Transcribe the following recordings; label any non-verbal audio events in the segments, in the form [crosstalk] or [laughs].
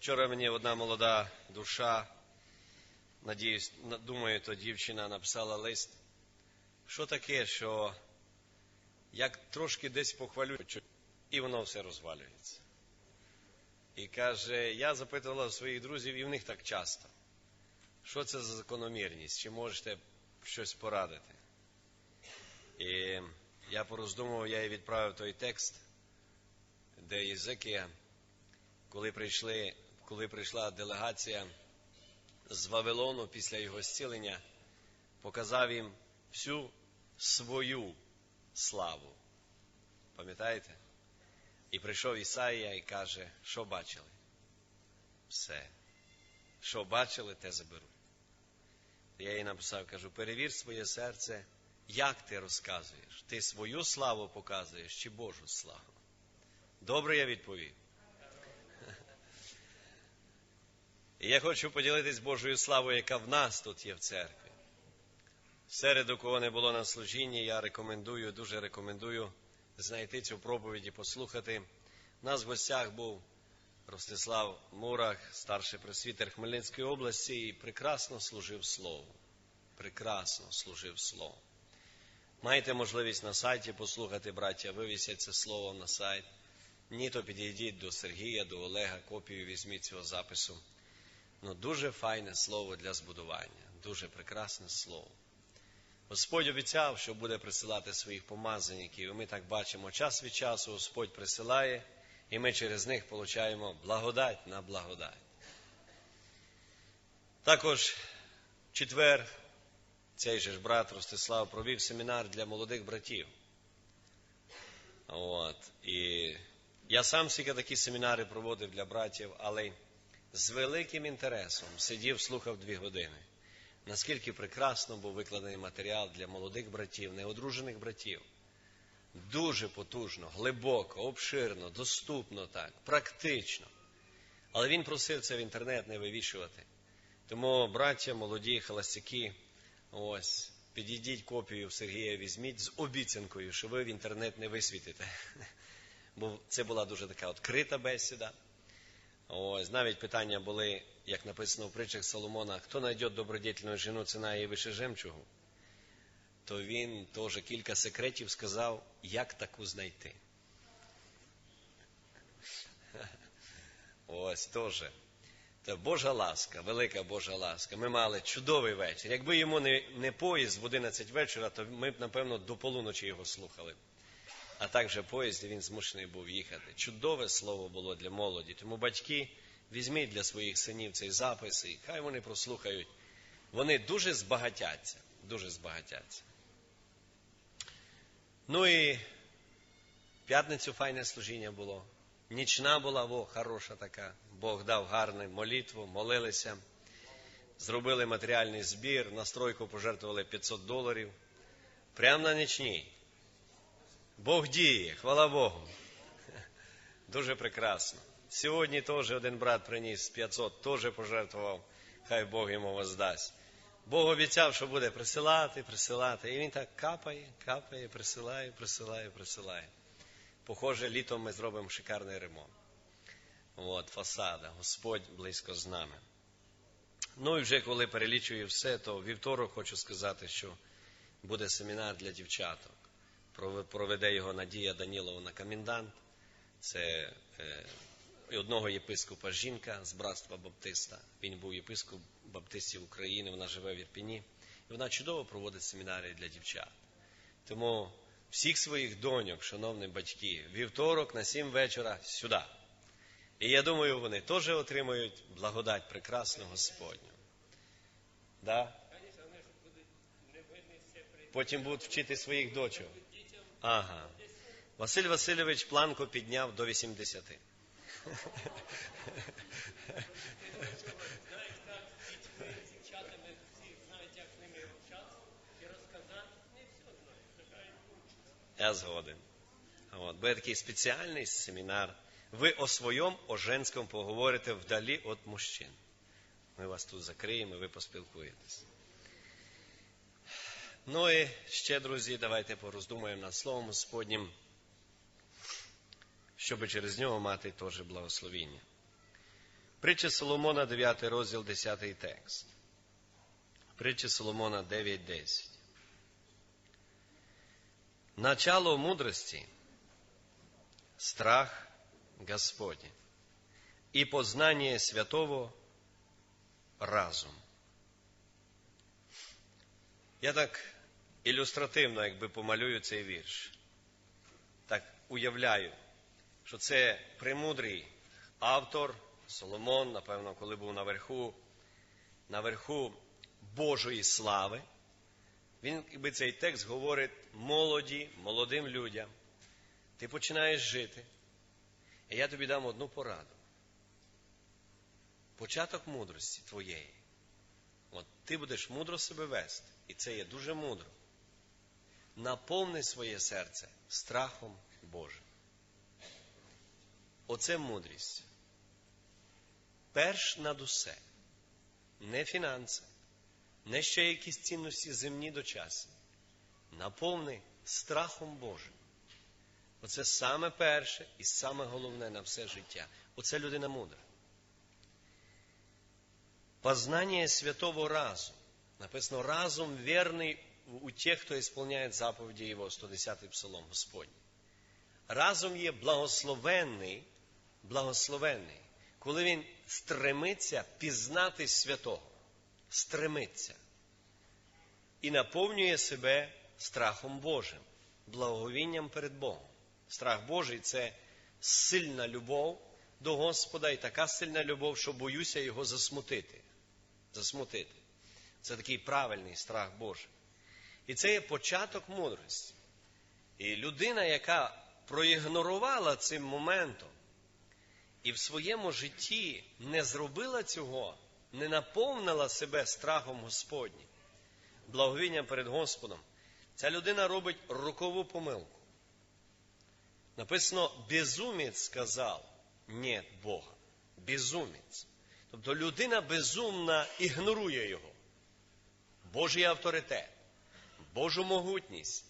Вчора мені одна молода душа, надіюсь, думаю, то дівчина написала лист. Що таке, що як трошки десь похвалю, і воно все розвалюється. І каже, я запитувала своїх друзів, і в них так часто. Що це за закономірність? Чи можете щось порадити? І я пороздумував, я їй відправив той текст, де Єзекія, коли прийшли, коли прийшла делегація з Вавилону після його зцілення, показав їм всю свою славу. Пам'ятаєте? І прийшов Ісаїя і каже, що бачили? Все. Що бачили, те заберу. Я їй написав, кажу, перевір своє серце, як ти розказуєш? Ти свою славу показуєш чи Божу славу? Добре я відповів. І я хочу поділитись Божою славою, яка в нас тут є в церкві. Серед у кого не було на служінні, я рекомендую, дуже рекомендую знайти цю проповідь і послухати. У нас в гостях був Ростислав Мурах, старший пресвітер Хмельницької області, і прекрасно служив Слову. Прекрасно служив Слову. Маєте можливість на сайті послухати, браття, вивісять це слово на сайт. Ні, то підійдіть до Сергія, до Олега, копію візьміть цього запису. Ну, дуже файне слово для збудування, дуже прекрасне слово. Господь обіцяв, що буде присилати своїх помазаників, і ми так бачимо, час від часу Господь присилає, і ми через них получаємо благодать на благодать. Також в четвер цей же ж брат Ростислав провів семінар для молодих братів. От. І я сам скільки такі семінари проводив для братів, але з великим інтересом сидів, слухав дві години. Наскільки прекрасно був викладений матеріал для молодих братів, неодружених братів. Дуже потужно, глибоко, обширно, доступно так, практично. Але він просив це в інтернет не вивішувати. Тому, браття, молоді, холостяки, ось, підійдіть копію Сергія, візьміть з обіцянкою, що ви в інтернет не висвітите. [laughs] Бо це була дуже така відкрита бесіда. Ось, навіть питання були, як написано в притчах Соломона, хто знайде добродетельну жіну, ціна її вище жемчугу, то він теж кілька секретів сказав, як таку знайти. Ось теж. Це Божа ласка, велика Божа ласка. Ми мали чудовий вечір. Якби йому не, не поїзд в 11 вечора, то ми б, напевно, до полуночі його слухали. А також поїзд він змушений був їхати. Чудове слово було для молоді. Тому батьки, візьміть для своїх синів цей запис, і хай вони прослухають. Вони дуже збагатяться, дуже збагатяться. Ну і п'ятницю файне служіння було. Нічна була, во, хороша така. Бог дав гарну молитву, молилися, зробили матеріальний збір, на стройку пожертвували 500 доларів. Прямо на нічній. Бог діє, хвала Богу. [laughs] Дуже прекрасно. Сьогодні теж один брат приніс 500, теж пожертвував, хай Бог йому воздасть. Бог обіцяв, що буде присилати, присилати. І він так капає, капає, присилає, присилає, присилає. Похоже, літом ми зробимо шикарний ремонт. От, фасада. Господь близько з нами. Ну і вже коли перелічую все, то вівторок хочу сказати, що буде семінар для дівчаток. Проведе його Надія Даніловна Комендант. Це е, одного єпископа жінка з братства Баптиста. Він був єпископ Баптистів України, вона живе в Ірпіні. І вона чудово проводить семінарі для дівчат. Тому всіх своїх доньок, шановні батьки, вівторок на сім вечора сюди. І я думаю, вони теж отримають благодать прекрасну Господню. Да? Потім будуть вчити своїх дочок. Ага. Василь Васильович планку підняв до 80. Я згоден. От, буде такий спеціальний семінар. Ви о своєму, о женському поговорите вдалі від мужчин. Ми вас тут закриємо, і ви поспілкуєтесь. Ну і ще, друзі, давайте пороздумаємо над Словом Господнім, щоб через нього мати теж благословіння. Притча Соломона, 9 розділ, 10 текст. Притча Соломона 9.10. Начало мудрости – страх Господень, и познание святого – разум. Я так ілюстративно, якби помалюю цей вірш. Так уявляю, що це премудрий автор Соломон, напевно, коли був наверху, наверху Божої слави. Він, якби цей текст говорить молоді, молодим людям. Ти починаєш жити. І я тобі дам одну пораду. Початок мудрості твоєї. От ти будеш мудро себе вести, і це є дуже мудро. Наповни своє серце страхом Божим. Оце мудрість. Перш над усе, не фінанси, не ще якісь цінності земні дочасні. Наповни страхом Божим. Оце саме перше і саме головне на все життя. Оце людина мудра. Познание святого разу. Написано, разум верный у тех, кто исполняет заповеди Его, 110-й псалом Господній. Разум є благословенний, благословенний, коли він стремиться пізнати святого, стремиться і наповнює себе страхом Божим, благовінням перед Богом. Страх Божий це сильна любов до Господа і така сильна любов, що боюся його засмутити. Засмутити. Це такий правильний страх Божий. І це є початок мудрості. І людина, яка проігнорувала цим моментом і в своєму житті не зробила цього, не наповнила себе страхом Господнім, благовінням перед Господом, ця людина робить рокову помилку. Написано, безумець сказав, ні Бога. Безумець. Тобто людина безумна ігнорує його. Божий авторитет, Божу могутність,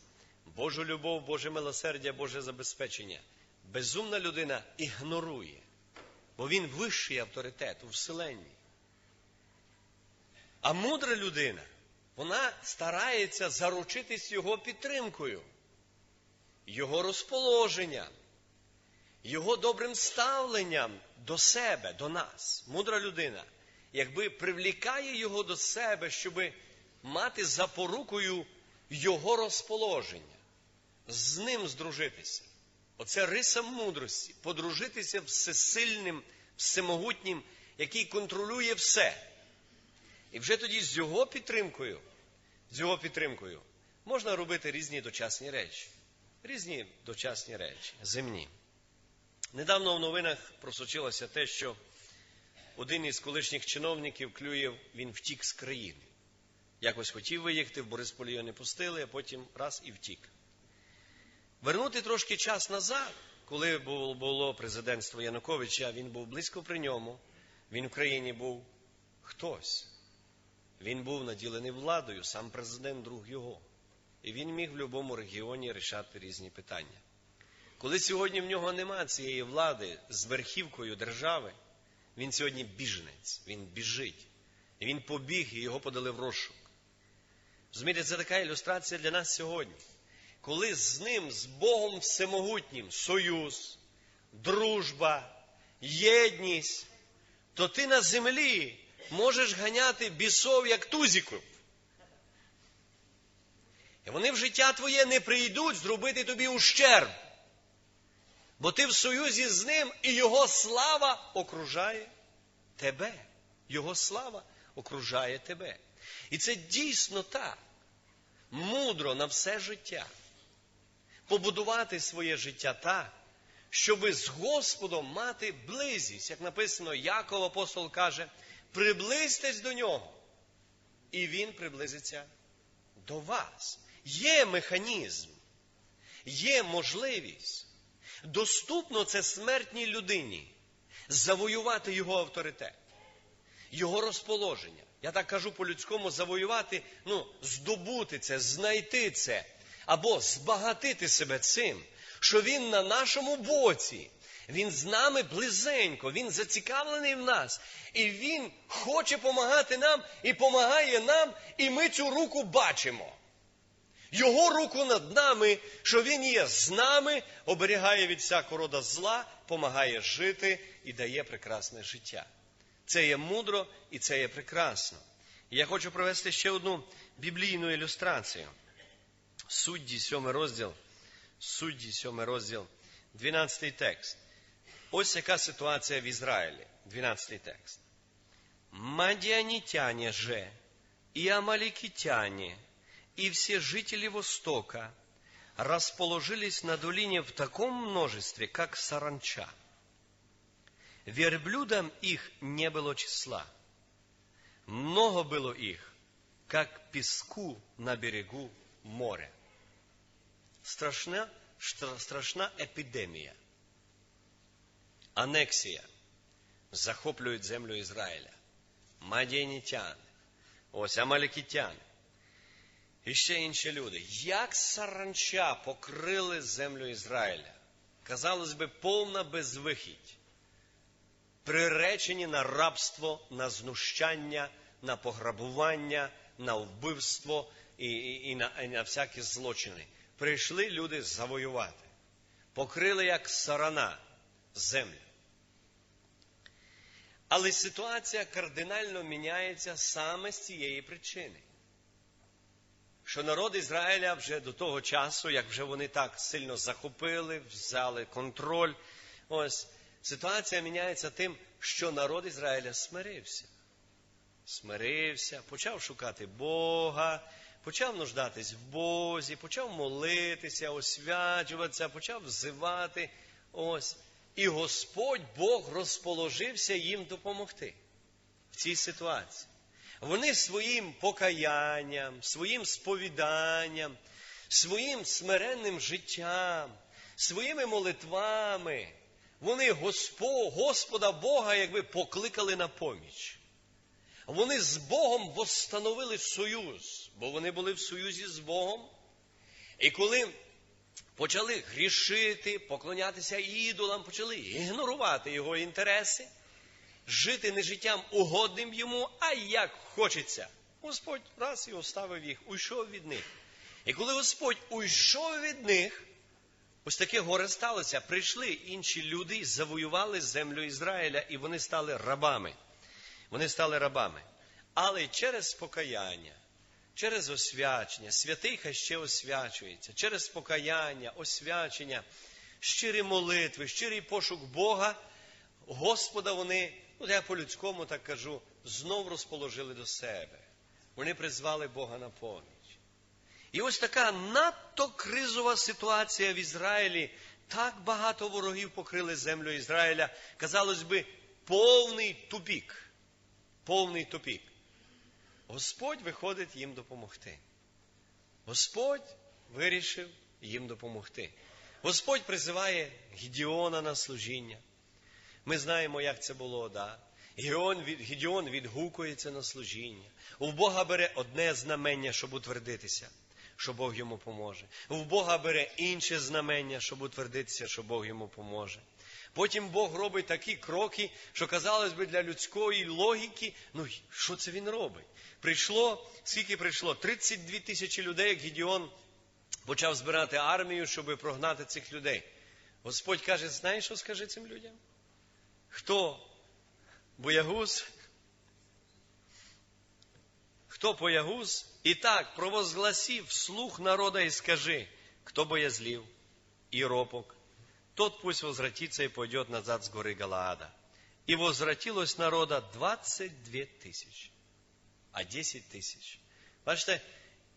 Божу любов, Боже милосердя, Боже забезпечення. Безумна людина ігнорує, бо він вищий авторитет у вселенні. А мудра людина, вона старається заручитись його підтримкою, його розположенням, його добрим ставленням до себе, до нас. Мудра людина, якби привлікає його до себе, щоб мати запорукою його розположення, з ним здружитися. Оце риса мудрості, подружитися всесильним, всемогутнім, який контролює все. І вже тоді з його підтримкою, з його підтримкою можна робити різні дочасні речі. Різні дочасні речі, земні. Недавно в новинах просочилося те, що один із колишніх чиновників Клюєв, він втік з країни. Якось хотів виїхати, в Борисполі його не пустили, а потім раз і втік. Вернути трошки час назад, коли було президентство Януковича, він був близько при ньому, він в країні був хтось. Він був наділений владою, сам президент друг його. І він міг в будь-якому регіоні рішати різні питання. Коли сьогодні в нього нема цієї влади з верхівкою держави, він сьогодні біженець, він біжить. Він побіг, і його подали в розшук. Розумієте, це така ілюстрація для нас сьогодні. Коли з ним, з Богом Всемогутнім, союз, дружба, єдність, то ти на землі можеш ганяти бісов, як тузіків. І вони в життя твоє не прийдуть зробити тобі ущерб. Бо ти в союзі з ним, і Його слава окружає тебе. Його слава окружає тебе. І це дійсно так. Мудро на все життя. Побудувати своє життя так, щоби з Господом мати близість. Як написано, Яков апостол каже, приблизьтесь до нього. І він приблизиться до вас. Є механізм, є можливість. Доступно це смертній людині завоювати його авторитет, його розположення. Я так кажу по-людському, завоювати, ну, здобути це, знайти це, або збагатити себе цим, що він на нашому боці, Він з нами близенько, він зацікавлений в нас. І він хоче допомагати нам і допомагає нам, і ми цю руку бачимо. Його руку над нами, що Він є з нами, оберігає від всякого рода зла, помагає жити і дає прекрасне життя. Це є мудро і це є прекрасно. І я хочу провести ще одну біблійну ілюстрацію. Судді, сьомий розділ, судді, сьомий розділ, 12 текст. Ось яка ситуація в Ізраїлі, 12 текст. Мадианитяне же и амаликитяне и все жители Востока расположились на долине в таком множестве, как саранча. Верблюдам их не было числа. Много было их, как песку на берегу моря. Страшна, штра- страшна епідемія. Анексія. Захоплюють землю Ізраїля. Мадіанітяни. Ось амалікітяни. І ще інші люди. Як саранча покрили землю Ізраїля? Казалось би, повна безвихідь. Приречені на рабство, на знущання, на пограбування, на вбивство і, і, і, на, і на всякі злочини. Прийшли люди завоювати. Покрили як сарана землю. Але ситуація кардинально міняється саме з цієї причини. Що народ Ізраїля вже до того часу, як вже вони так сильно захопили, взяли контроль, ось ситуація міняється тим, що народ Ізраїля смирився. Смирився, почав шукати Бога, почав нуждатись в Бозі, почав молитися, освячуватися, почав взивати. Ось. І Господь Бог розположився їм допомогти в цій ситуації. Вони своїм покаянням, своїм сповіданням, своїм смиренним життям, своїми молитвами, вони Госпо, Господа Бога якби покликали на поміч. Вони з Богом восстановили союз, бо вони були в союзі з Богом. І коли почали грішити, поклонятися ідолам, почали ігнорувати його інтереси, жити не життям угодним йому, а як хочеться. Господь раз і оставив їх, уйшов від них. І коли Господь уйшов від них, ось таке горе сталося. Прийшли інші люди завоювали землю Ізраїля, і вони стали рабами. Вони стали рабами. Але через покаяння, через освячення, святий хай ще освячується, через покаяння, освячення, щирі молитви, щирий пошук Бога, Господа вони, ну я по-людському так кажу, знов розположили до себе. Вони призвали Бога на поміч. І ось така надто кризова ситуація в Ізраїлі. Так багато ворогів покрили землю Ізраїля. Казалось би, повний тупік. Повний тупік. Господь виходить їм допомогти. Господь вирішив їм допомогти. Господь призиває Гідіона на служіння. Ми знаємо, як це було, да? Гідіон, від, Гідіон відгукується на служіння. У Бога бере одне знамення, щоб утвердитися, що Бог йому поможе. У Бога бере інше знамення, щоб утвердитися, що Бог йому поможе. Потім Бог робить такі кроки, що казалось би для людської логіки, ну що це він робить? Прийшло, скільки прийшло? 32 тисячі людей, як Гідіон почав збирати армію, щоб прогнати цих людей. Господь каже, знаєш, що скажи цим людям? Хто боягуз? Хто боягуз? І так, провозгласів слух народа і скажи, кто боязлив и робок, тот пусть возвратится и пойдет назад с горы Галаада. И возвратилось народа 22 тисячі, а 10 тисяч. Бачите,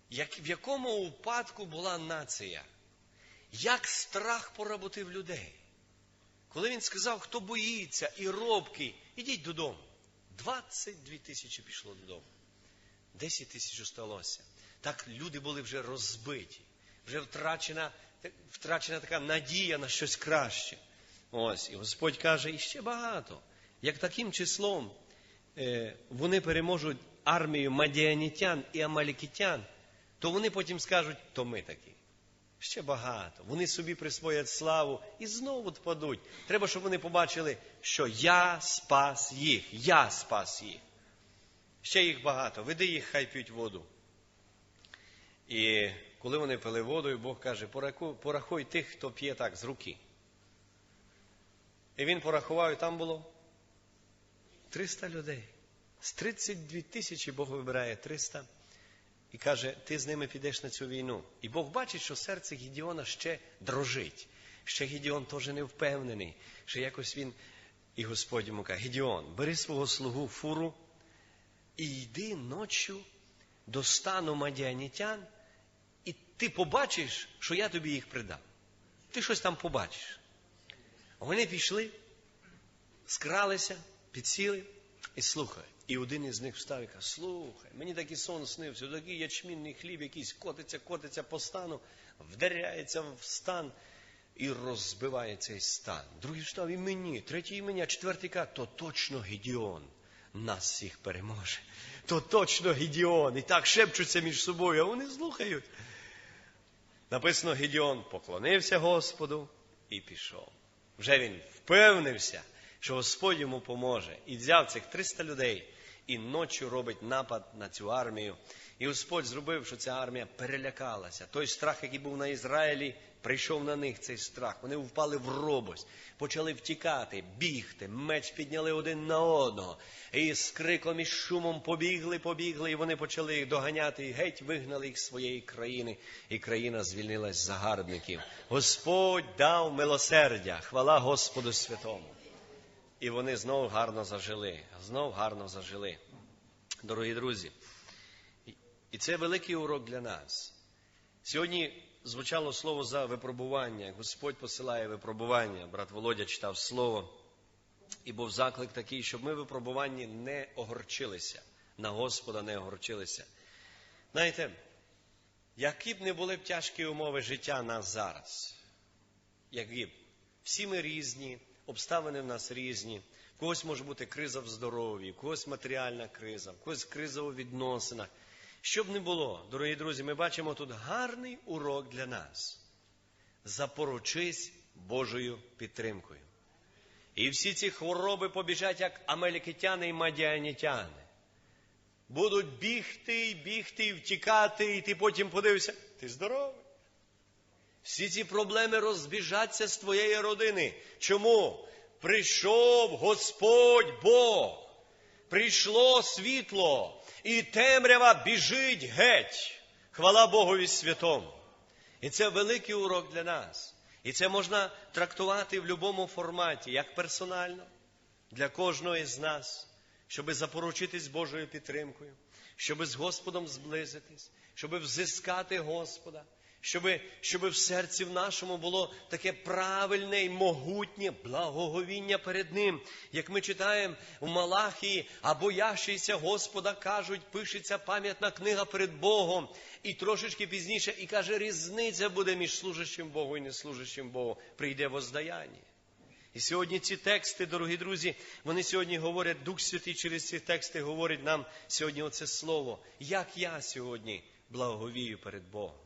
як, в якому упадку була нація? Як страх поработив людей? Коли він сказав, хто боїться і робкий, ідіть додому. 22 тисячі пішло додому. 10 тисяч осталося. Так люди були вже розбиті, вже втрачена, втрачена така надія на щось краще. Ось, і Господь каже, і ще багато. Як таким числом е, вони переможуть армію мадіанітян і амалікітян, то вони потім скажуть, то ми такі. Ще багато. Вони собі присвоять славу і знову впадуть. Треба, щоб вони побачили, що я спас їх. Я спас їх. Ще їх багато. Веди їх, хай п'ють воду. І коли вони пили воду, Бог каже, порахуй тих, хто п'є так з руки. І він порахував, і там було 300 людей. З 32 тисячі Бог вибирає 300 і каже, ти з ними підеш на цю війну. І Бог бачить, що серце Гідіона ще дрожить. Ще Гідіон теж не впевнений, що якось він. І Господь йому каже, Гідіон, бери свого слугу фуру і йди ночі до стану мадіанітян, і ти побачиш, що я тобі їх придав. Ти щось там побачиш. Вони пішли, скралися, підсіли і слухають. І один із них встав і каже, слухай, мені такий сон снився, такий ячмінний хліб якийсь котиться, котиться по стану, вдаряється в стан і розбиває цей стан. Другий встав і мені, третій і мені, а четвертий каже, то точно Гедіон нас всіх переможе. То точно Гедіон. І так шепчуться між собою, а вони слухають. Написано, Гедіон поклонився Господу і пішов. Вже він впевнився, що Господь йому поможе. І взяв цих 300 людей і ночі робить напад на цю армію. І Господь зробив, що ця армія перелякалася. Той страх, який був на Ізраїлі, прийшов на них цей страх. Вони впали в робость, почали втікати, бігти, меч підняли один на одного. І з криком і шумом побігли, побігли, і вони почали їх доганяти, і геть вигнали їх з своєї країни, і країна звільнилась з загарбників. Господь дав милосердя, хвала Господу святому. І вони знову гарно зажили, знов гарно зажили. Дорогі друзі, і це великий урок для нас. Сьогодні звучало слово за випробування. Господь посилає випробування. Брат Володя читав слово. І був заклик такий, щоб ми в випробуванні не огорчилися, на Господа не огорчилися. Знаєте, які б не були б тяжкі умови життя нас зараз, які б всі ми різні, обставини в нас різні. В когось може бути криза в здоров'ї, в когось матеріальна криза, в когось криза у відносинах. Що б не було, дорогі друзі, ми бачимо тут гарний урок для нас. Запоручись Божою підтримкою. І всі ці хвороби побіжать, як амелікитяни і мадіанітяни. Будуть бігти бігти, втікати, і ти потім подивишся, ти здоровий. Всі ці проблеми розбіжаться з твоєї родини. Чому? Прийшов Господь Бог, прийшло світло, і темрява біжить геть. Хвала Богові святому. І це великий урок для нас. І це можна трактувати в будь-якому форматі, як персонально, для кожного із нас, щоб запоручитись Божою підтримкою, щоб з Господом зблизитись, щоб взискати Господа, щоб, щоб в серці в нашому було таке правильне і могутнє благоговіння перед Ним. Як ми читаємо у Малахії, а боящийся Господа кажуть, пишеться пам'ятна книга перед Богом. І трошечки пізніше, і каже, різниця буде між служащим Богу і неслужащим Богу. Прийде воздаяння. І сьогодні ці тексти, дорогі друзі, вони сьогодні говорять, Дух Святий через ці тексти говорить нам сьогодні оце слово. Як я сьогодні благоговію перед Богом?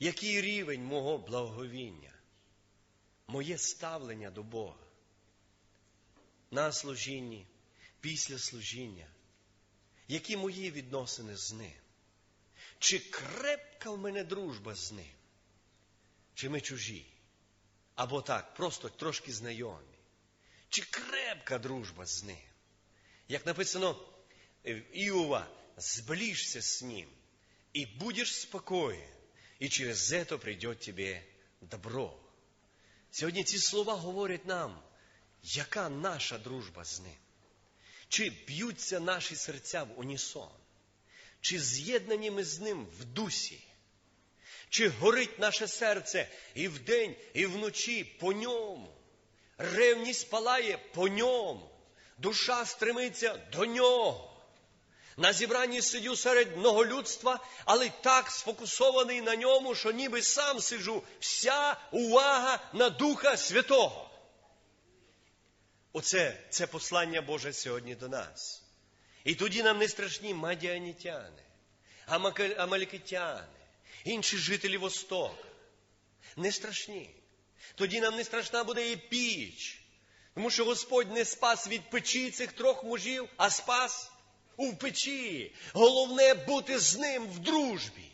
Який рівень мого благоговіння? Моє ставлення до Бога? На служінні, після служіння? Які мої відносини з Ним? Чи крепка в мене дружба з ним? Чи ми чужі? Або так, просто трошки знайомі? Чи крепка дружба з ним? Як написано в Іова, зближся з ним, і будеш спокоєн, і через це прийде тобі добро. Сьогодні ці слова говорять нам, яка наша дружба з ним? Чи б'ються наші серця в унісон? Чи з'єднані ми з ним в дусі? Чи горить наше серце і вдень, і вночі по ньому? Ревність палає по ньому, душа стремиться до нього. На зібранні сидю серед многолюдства, але так сфокусований на ньому, що ніби сам сиджу, вся увага на Духа Святого. Оце це послання Боже сьогодні до нас. І тоді нам не страшні мадіанітяни, амалікитяни, інші жителі Востока. Не страшні. Тоді нам не страшна буде і піч. Тому що Господь не спас від печі цих трьох мужів, а спас у печі. Головне бути з ним в дружбі,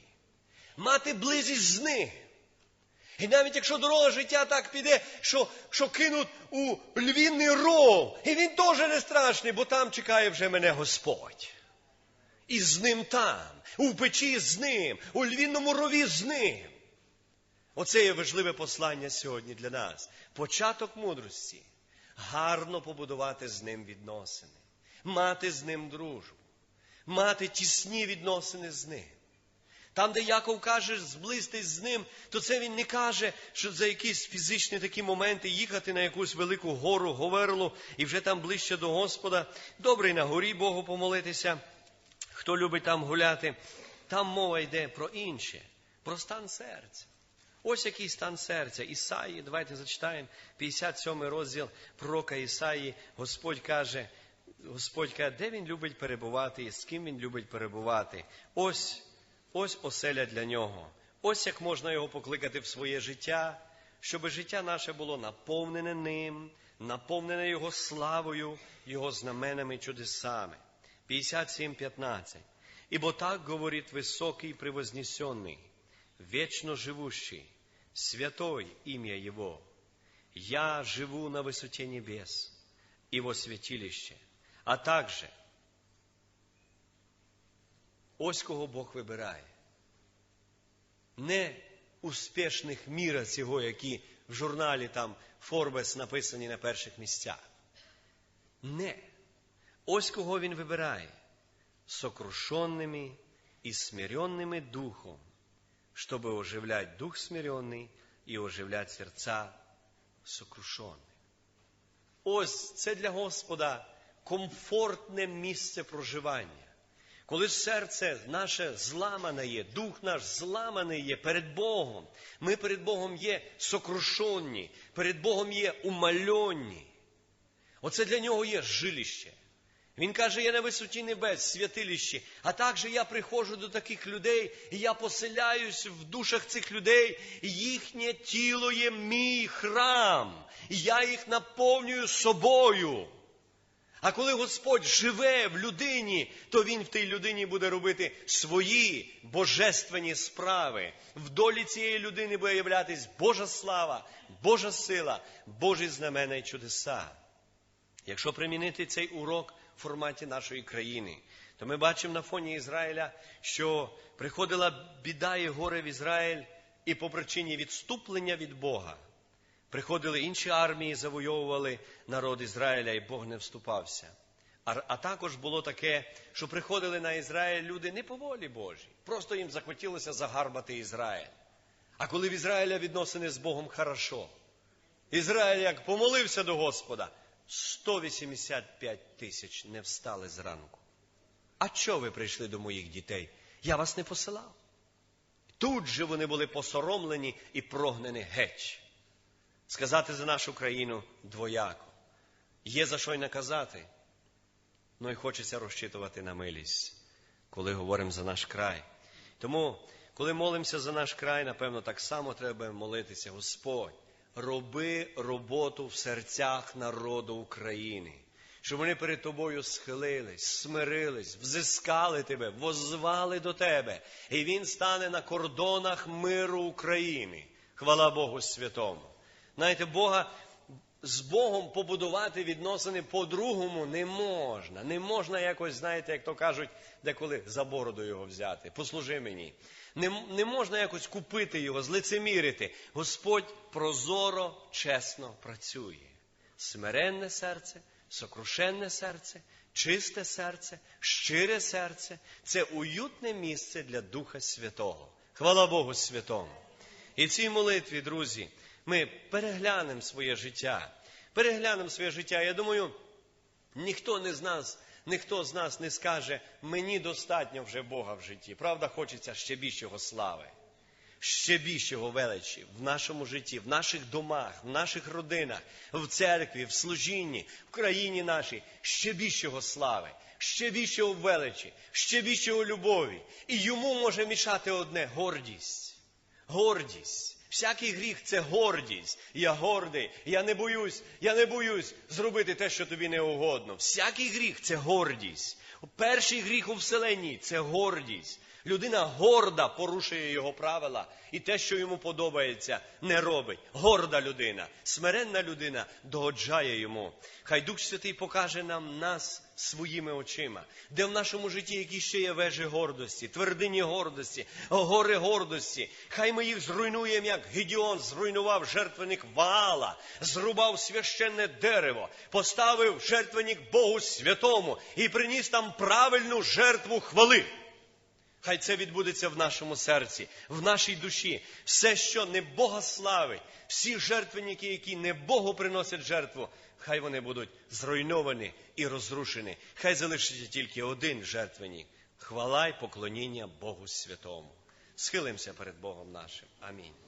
мати близість з ним. І навіть якщо дорога життя так піде, що що кинуть у львіний ров, і він теж не страшний, бо там чекає вже мене Господь. І з ним там, у печі з ним, у львіному рові з ним. Оце є важливе послання сьогодні для нас. Початок мудрості. Гарно побудувати з ним відносини, мати з ним дружбу, мати тісні відносини з ним. Там, де Яков каже, зблизьтесь з ним, то це він не каже, що за якісь фізичні такі моменти їхати на якусь велику гору, говерлу, і вже там ближче до Господа. Добре на горі Богу помолитися. Хто любить там гуляти, там мова йде про інше, про стан серця. Ось який стан серця. Ісаї, давайте зачитаємо 57 розділ пророка Ісаї. Господь каже, Господь каже, де він любить перебувати і з ким він любить перебувати. Ось ось оселя для нього. Ось як можна його покликати в своє життя, щоб життя наше було наповнене ним, наповнене Його славою, Його знаменами і чудесами. 57.15. Ибо так говорит высокий и превознесенный, вечно живущий, святой имя Его. Я живу на высоте небес и во святилище, а также ось кого Бог вибирає. Не успішних міра цього, які в журналі там Форбес написані на перших місцях. Не. Ось кого він вибирає сокрушенными и смиренными духом, чтобы оживлять дух смиренный і оживлять серця сокрушені. Ось це для Господа комфортне місце проживання. Коли серце наше зламане є, дух наш зламаний є перед Богом, ми перед Богом є сокрушені, перед Богом є умальонні. Оце для нього є жилище. Він каже, я на висоті небес, святилищі, а також я приходжу до таких людей, і я поселяюсь в душах цих людей, їхнє тіло є мій храм, і я їх наповнюю собою. А коли Господь живе в людині, то Він в тій людині буде робити свої божественні справи. В долі цієї людини буде являтись Божа слава, Божа сила, Божі знамена і чудеса. Якщо примінити цей урок в форматі нашої країни, то ми бачимо на фоні Ізраїля, що приходила біда і горе в Ізраїль, і по причині відступлення від Бога. Приходили інші армії, завойовували народ Ізраїля, і Бог не вступався. А, а також було таке, що приходили на Ізраїль люди не по волі Божій, просто їм захотілося загарбати Ізраїль. А коли в Ізраїля відносини з Богом хорошо, Ізраїль як помолився до Господа, 185 тисяч не встали зранку. А чого ви прийшли до моїх дітей? Я вас не посилав. Тут же вони були посоромлені і прогнені геть. Сказати за нашу країну двояко. Є за що й наказати, ну і хочеться розчитувати на милість, коли говоримо за наш край. Тому, коли молимося за наш край, напевно, так само треба молитися, Господь роби роботу в серцях народу України, щоб вони перед тобою схилились, смирились, взискали тебе, возвали до тебе, і він стане на кордонах миру України. Хвала Богу Святому. Знаєте, Бога. З Богом побудувати відносини по-другому не можна. Не можна якось, знаєте, як то кажуть, деколи за бороду його взяти. Послужи мені. Не, не можна якось купити його, злицемірити. Господь прозоро, чесно працює. Смиренне серце, сокрушенне серце, чисте серце, щире серце це уютне місце для Духа Святого. Хвала Богу Святому. І цій молитві, друзі, ми переглянемо своє життя. Переглянемо своє життя. Я думаю, ніхто не з нас ніхто з нас не скаже, мені достатньо вже Бога в житті. Правда, хочеться ще більшого слави. ще більшого величі в нашому житті, в наших домах, в наших родинах, в церкві, в служінні, в країні нашій, ще більшого слави, ще більшого величі, ще більшого любові. І йому може мішати одне гордість. Гордість. Всякий гріх це гордість. Я гордий, я не боюсь, я не боюсь зробити те, що тобі не угодно. Всякий гріх це гордість. Перший гріх у вселенні це гордість. Людина горда порушує його правила, і те, що йому подобається, не робить. Горда людина, смиренна людина догоджає йому. Хай Дух Святий покаже нам нас своїми очима, де в нашому житті які ще є вежі гордості, твердині гордості, гори гордості. Хай ми їх зруйнуємо, як Гедіон зруйнував жертвенник Ваала, зрубав священне дерево, поставив жертвенник Богу святому і приніс там правильну жертву хвали. Хай це відбудеться в нашому серці, в нашій душі. Все, що не Бога славить, всі жертвенники, які не Богу приносять жертву, хай вони будуть зруйновані і розрушені. Хай залишиться тільки один жертвенник. Хвала й поклоніння Богу Святому. Схилимося перед Богом нашим. Амінь.